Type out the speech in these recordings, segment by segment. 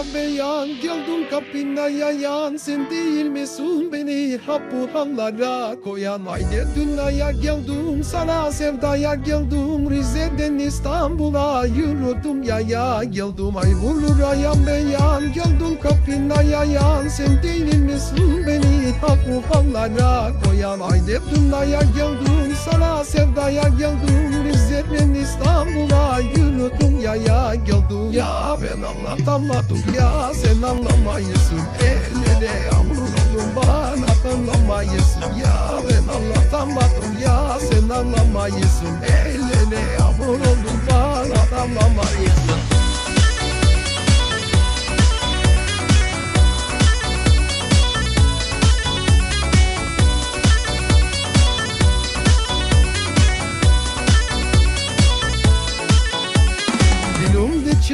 Geldim kapına yayan Sen değil misin beni hap bu hallara koyan. Haydi dünyaya geldim sana sevdaya geldim Rize'den İstanbul'a yürüdüm yaya geldim. Ay vurur ayağım beyan Geldim kapına yayan Sen değil misin beni hap bu hallara koyan. Haydi dünyaya geldim sana sevdaya geldim yürüdüm yaya geldim Ya. Ben anlatamadım ya. Sen anlamayısın Ellere yağmur oldum bana anlamayısın Ya ben anlatamadım ya. Sen anlamayısın yağmur oldum bana anlamayısın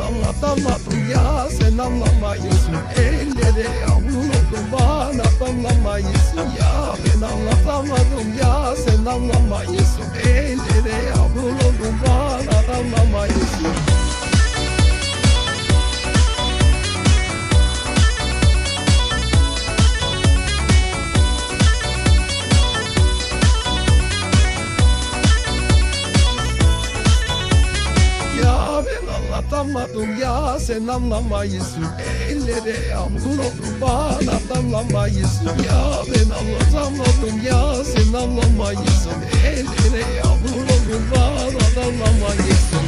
anlatamadım ya sen anlamayısın Ellere yağmur oldu bana anlamayısın Ya ben anlatamadım ya sen anlamayısın Ellere yağmur anlatamadım ya sen anlamayısın Ellere yağmur oldu bana anlamayısın Ya ben anlatamadım ya sen anlamayısın Ellere yağmur oldu bana anlamayısın